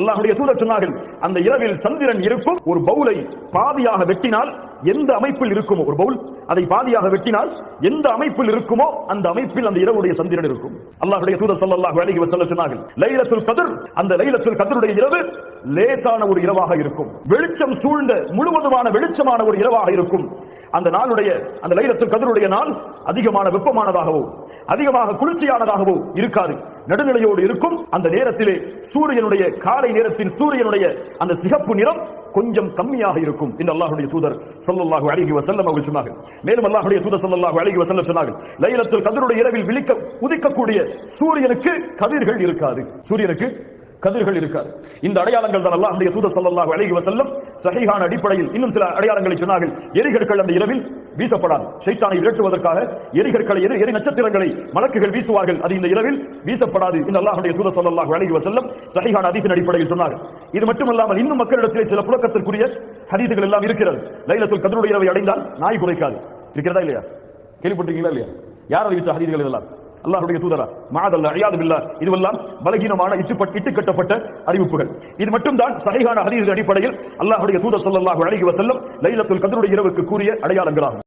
அல்லாஹுடைய தூதர் சொன்னார்கள் அந்த இரவில் சந்திரன் இருக்கும் ஒரு பவுலை பாதியாக வெட்டினால் எந்த அமைப்பில் இருக்குமோ ஒரு பவுல் அதை பாதியாக வெட்டினால் எந்த அமைப்பில் இருக்குமோ அந்த அமைப்பில் அந்த இரவுடைய சந்திரன் இருக்கும். அல்லாஹுடைய தூதர் ஸல்லல்லாஹு அலைஹி வஸல்லம் சொன்னார்கள் லைலத்துல் கதிர் அந்த லைலத்துல் கதிருடைய இரவு லேசான ஒரு இரவாக இருக்கும். வெளிச்சம் சூழ்ந்த முழுவதுமான வெளிச்சமான ஒரு இரவாக இருக்கும். அந்த நாளுடைய அந்த லைலத்துல் கதிருடைய நாள் அதிகமான வெப்பமானதாகவோ அதிகமாக குளிர்ச்சியானதாகவோ இருக்காது. நடுநிலையோடு இருக்கும் அந்த நேரத்திலே சூரியனுடைய காலை நேரத்தின் சூரியனுடைய அந்த சிகப்பு நிறம் கொஞ்சம் கம்மியாக இருக்கும். இந்த அல்லாஹுடைய தூதர் ஸல்லல்லாஹு அழகி வஸல்லம் அவர்கள் சொன்னார்கள் மேலும் அல்லாஹுடைய தூதர் ஸல்லல்லாஹு அழகி வசல்ல சொன்னார்கள் லைலத்தில் கதிருடைய இரவில் விழிக்க உதிக்கக்கூடிய சூரியனுக்கு கதிர்கள் இருக்காது. சூரியனுக்கு கதிர்கள் இருக்காது. இந்த அடையாளங்கள் தான் அல்லாஹ்வுடைய தூதர் சல்லாஹ் அழகி வசல்லம் சஹீஹான அடிப்படையில் இன்னும் சில அடையாளங்களை சொன்னார்கள். எரிகற்கள் அந்த இரவில் வீசப்படாது. ஷைத்தானை விரட்டுவதற்காக எரிகற்களை எரி எரி நட்சத்திரங்களை மலக்குகள் வீசுவார்கள். அது இந்த இரவில் வீசப்படாது இந்த அல்லாஹுடைய தூதர் சல்லாஹ் அழகி வசல்லம் சஹீஹான அதிகின் அடிப்படையில் சொன்னார்கள். இது மட்டுமல்லாமல் இன்னும் மக்களிடத்திலே சில புழக்கத்திற்குரிய ஹதீதுகள் எல்லாம் இருக்கிறது. லைலத்தில் கதிருடைய இரவை அடைந்தால் நாய் குறைக்காது இருக்கிறதா இல்லையா? கேள்விப்பட்டிருக்கீங்களா இல்லையா? யார் அறிவித்த ஹதீதுகள் இதெல்லாம்? அல்லாஹுடைய தூதரா. மாதல்ல அழியாது பில்லா. இதுவெல்லாம் பலகீனமான இட்டுப்பட் இட்டுக்கட்டப்பட்ட அறிவிப்புகள். இது மட்டும்தான் சகைகான ஹதீஸ் அடிப்படையில் அல்லாஹுடைய தூதர் ஸல்லல்லாஹு அழகி வஸல்லம் லைலத்துல் கதருடைய இரவுக்கு கூறிய அடையாளங்களாகும்.